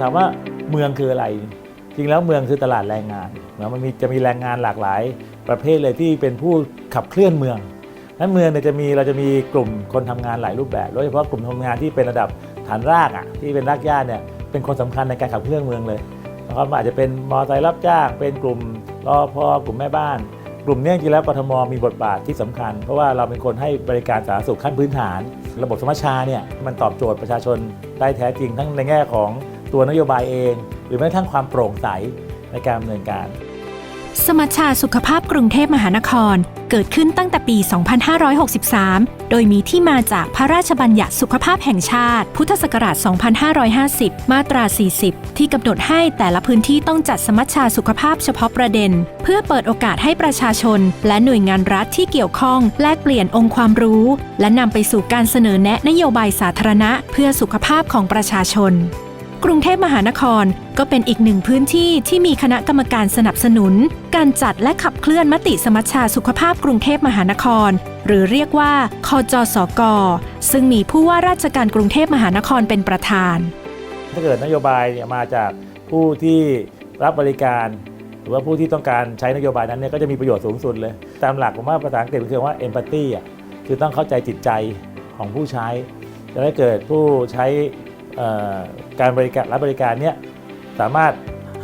ถามว่าเมืองคืออะไร จริงแล้วเมืองคือตลาดแรงงานนะมันมีจะมีแรงงานหลากหลาย ประเภทเลยที่เป็นผู้ขับเคลื่อนเมืองนั้นเมืองเนี่ยจะมีเราจะมีกลุ่มคนทำงานหลายรูปแบบโดยเฉพาะกลุ่มทำงานที่เป็นระดับฐานรากอะที่เป็นรากหญ้าเนี่ยเป็นคนสำคัญในการขับเคลื่อนเมืองเลยนะครับอาจจะเป็นมอไซค์รับจ้างเป็นกลุ่มรอพอกลุ่มแม่บ้าน กลุ่มเนี้จริงๆแล้วกทมมีบทบาทที่สำคัญ เพราะว่าเราเป็นคนให้บริการสาธารณสุขขั้นพื้นฐาน ระบบสมัชชาเนี่ยมันตอบโจทย์ประชาชนได้แท้จริงทั้งในแง่ของตัวนโยบายเอง หรือแม้กระทั่งความโปร่งใสในการดำเนินการ สมัชชาสุขภาพกรุงเทพมหานคร เกิดขึ้นตั้งแต่ปี 2563 โดยมีที่มาจากพระราชบัญญัติสุขภาพแห่งชาติ พุทธศักราช 2550 มาตรา 40 ที่กำหนดให้แต่ละพื้นที่ต้องจัดสมัชชาสุขภาพเฉพาะประเด็น เพื่อเปิดโอกาสให้ประชาชน และหน่วยงานรัฐที่เกี่ยวข้อง แลกเปลี่ยนองค์ความรู้ และนำไปสู่การเสนอแนะนโยบายสาธารณะ เพื่อสุขภาพของประชาชน กรุงเทพมหานครก็เป็นอีกหนึ่งพื้นที่ที่มีคณะกรรมการสนับสนุน การจัดและขับเคลื่อนมติสมัชชาสุขภาพกรุงเทพมหานคร หรือเรียกว่าคอจสกอซึ่งมีผู้ว่าราชการกรุงเทพมหานครเป็นประธาน ถ้าเกิดนโยบายเนี่ยมาจากผู้ที่รับบริการ หรือว่าผู้ที่ต้องการใช้นโยบายนั้นเนี่ยก็จะมีประโยชน์สูงสุดเลย ตามหลักผมว่าภาษาอังกฤษมันคือว่า empathy อะคือต้องเข้าใจจิตใจของผู้ใช้จะได้เกิดผู้ใช้ การบริการรับบริการเนี่ยสามารถ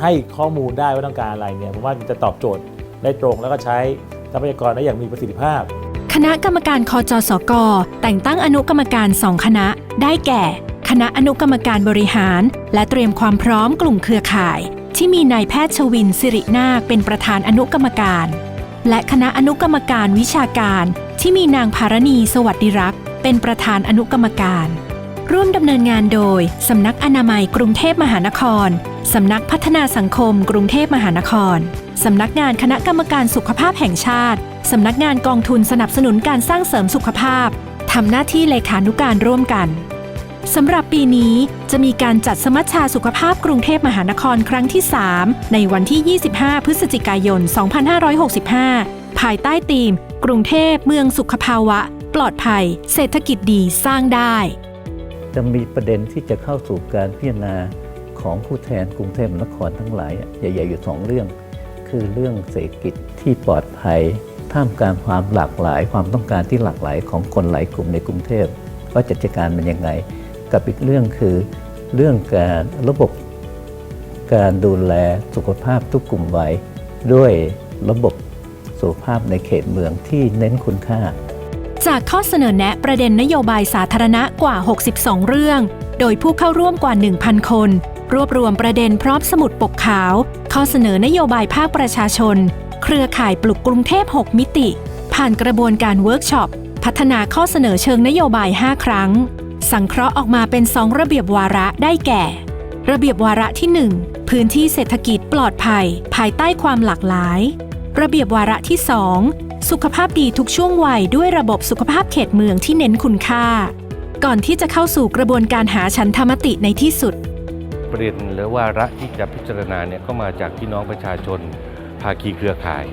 ให้ข้อมูลได้ว่าต้องการอะไรเนี่ยผมว่าจะตอบโจทย์ได้ตรงแล้วก็ใช้ทรัพยากรได้อย่างมีประสิทธิภาพ คณะกรรมการคอจสกแต่งตั้งอนุกรรมการสองคณะ ได้แก่ คณะอนุกรรมการบริหาร และเตรียมความพร้อมกลุ่มเครือข่าย ที่มีนายแพทย์ชวินสิรินาคเป็นประธานอนุกรรมการ และคณะอนุกรรมการวิชาการ ที่มีนางภารณีสวัสดิรักษ์เป็นประธานอนุกรรมการ ร่วมดำเนินงานโดย สำนักอนามัยกรุงเทพมหานคร สำนักพัฒนาสังคมกรุงเทพมหานคร สำนักงานคณะกรรมการสุขภาพแห่งชาติ สำนักงานกองทุนสนับสนุนการสร้างเสริมสุขภาพ ทำหน้าที่เลขานุการร่วมกัน สำหรับปีนี้จะมีการจัดสมัชชาสุขภาพกรุงเทพมหานครครั้งที่ 3 ในวันที่ 25 พฤศจิกายน 2565 ภายใต้ธีม กรุงเทพเมืองสุขภาวะ ปลอดภัย เศรษฐกิจดีสร้างได้ จะมีประเด็นที่จะเข้าสู่การพิจารณาของผู้แทนกรุงเทพมหานครทั้งหลายใหญ่ๆอยู่สองเรื่อง คือเรื่องเศรษฐกิจที่ปลอดภัย ท่ามกลางความหลากหลาย ความต้องการที่หลากหลายของคนหลายกลุ่มในกรุงเทพว่าจะจัดการมันยังไง กับอีกเรื่องคือเรื่องการระบบการดูแลสุขภาพทุกกลุ่มวัยด้วยระบบสุขภาพในเขตเมืองที่เน้นคุณค่า จากข้อเสนอแนะประเด็นนโยบายสาธารณะกว่า 62 เรื่อง โดยผู้เข้าร่วมกว่า 1,000 คน รวบรวมประเด็นพร้อมสมุดปกขาว ข้อเสนอนโยบายภาคประชาชน เครือข่ายปลุกกรุงเทพ 6 มิติ ผ่านกระบวนการเวิร์กช็อป พัฒนาข้อเสนอเชิงนโยบาย 5 ครั้ง สังเคราะห์ออกมาเป็น 2 ระเบียบวาระได้แก่ ระเบียบวาระที่ 1 พื้นที่เศรษฐกิจปลอดภัย ภายใต้ความหลากหลาย ระเบียบวาระที่ 2 สุขภาพดีทุกช่วงวัยด้วยระบบสุขภาพเขตเมืองที่เน้นคุณค่า ก่อนที่จะเข้าสู่กระบวนการหาฉันทามติในที่สุด ประเด็นหรือวาระที่จะพิจารณาเนี่ยก็มาจากพี่น้องประชาชน ภาคีเครือข่าย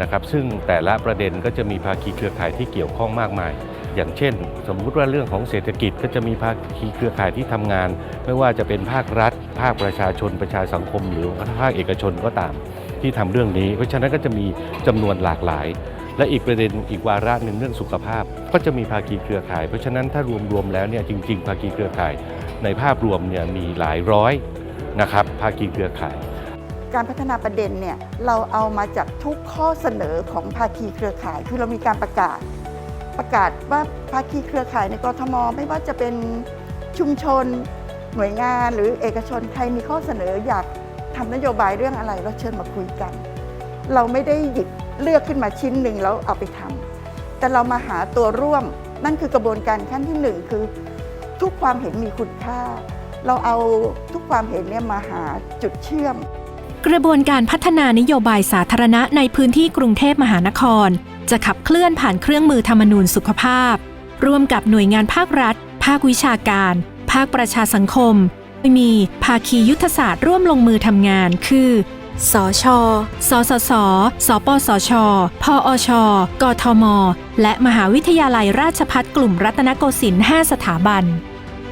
นะครับซึ่งแต่ละประเด็นก็จะมีภาคีเครือข่ายที่เกี่ยวข้องมากมาย อย่างเช่น สมมุติว่าเรื่องของเศรษฐกิจก็จะมีภาคีเครือข่ายที่ทำงาน ไม่ว่าจะเป็นภาครัฐ ภาคประชาชน ประชาสังคม หรือภาคเอกชนก็ตามที่ทำเรื่องนี้ เพราะฉะนั้นก็จะมีจำนวนหลากหลาย และอีกประเด็นอีกวาระหนึ่งเรื่องสุขภาพ ก็จะมีภาคีเครือข่าย เพราะฉะนั้นถ้ารวมๆแล้วเนี่ยจริง ๆ ภาคีเครือข่าย ในภาพรวมเนี่ยมีหลายร้อยนะครับภาคีเครือข่าย การพัฒนาประเด็นเนี่ยเราเอามาจากทุกข้อเสนอของภาคีเครือข่าย คือเรามีการประกาศ ประกาศว่าภาคีเครือข่ายในกรทม ไม่ว่าจะเป็นชุมชนหน่วยงานหรือเอกชนใครมีข้อเสนออยากทำนโยบายเรื่องอะไรเราเชิญมาคุยกัน เราไม่ได้หยิบ เลือกขึ้นมาชิ้นหนึ่งแล้วเอาไปทำแต่เรามาหาตัวร่วมนั่นคือกระบวนการขั้นที่หนึ่งคือ ทุกความเห็นมีคุณค่า เราเอาทุกความเห็นเนี่ยมาหาจุดเชื่อม กระบวนการพัฒนานโยบายสาธารณะในพื้นที่กรุงเทพมหานคร จะขับเคลื่อนผ่านเครื่องมือธรรมนูญสุขภาพ ร่วมกับหน่วยงานภาครัฐ ภาควิชาการ ภาคประชาสังคมโดยมีภาคียุทธศาสตร์ร่วมลงมือทำงาน คือ สช สสส สปสช พอช กทม และมหาวิทยาลัยราชพัฒกลุ่มรัตนโกสินทร์5สถาบัน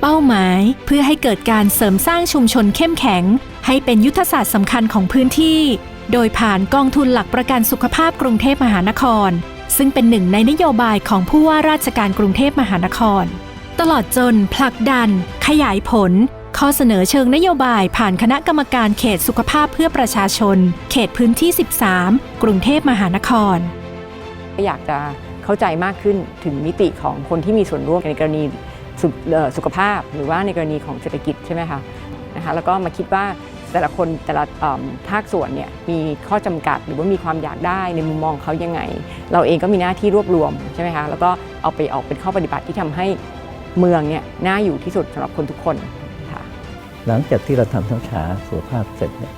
เป้าหมายเพื่อให้เกิดการเสริมสร้างชุมชนเข้มแข็ง ให้เป็นยุทธศาสตร์สำคัญของพื้นที่ โดยผ่านกองทุนหลักประกันสุขภาพกรุงเทพมหานคร ซึ่งเป็นหนึ่งในนโยบายของผู้ว่าราชการกรุงเทพมหานคร ตลอดจนผลักดัน ขยายผล ข้อเสนอเชิงนโยบายผ่านคณะกรรมการเขตสุขภาพเพื่อประชาชน เขตพื้นที่ 13 กรุงเทพมหานคร อยากจะเข้าใจมากขึ้นถึงมิติของคนที่มีส่วนร่วมในกรณีสุขเอ่อสุขภาพ หรือว่าในกรณีของเศรษฐกิจใช่ไหมคะนะคะแล้วก็มาคิดว่าแต่ละคนแต่ละภาคส่วนเนี่ยมีข้อจำกัดหรือว่ามีความอยากได้ในมุมมองเขายังไง เราเองก็มีหน้าที่รวบรวมใช่ไหมคะแล้วก็เอาไปออกเป็นข้อปฏิบัติที่ทำให้เมืองเนี่ยน่าอยู่ที่สุดสำหรับคนทุกคน หลังจากที่เราทำทั้งฉาสุขภาพเสร็จเนี่ย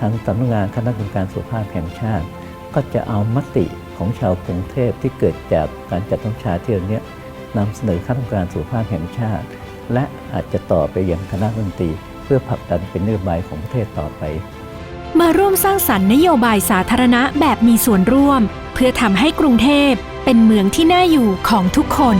ทางสำนักงานคณะกรรมการสุขภาพแห่งชาติ ก็จะเอามติของชาวกรุงเทพที่เกิดจากการจัดทั้งฉาเที่ยวเนี้ยนำเสนอคณะกรรมการสุขภาพแห่งชาติ และอาจจะต่อไปอยังคณะรัฐมนตรี เพื่อผลักดันเป็นนโยบายของประเทศต่อไป มาร่วมสร้างสรรค์นโยบายสาธารณะแบบมีส่วนร่วม เพื่อทำให้กรุงเทพเป็นเมืองที่น่าอยู่ของทุกคน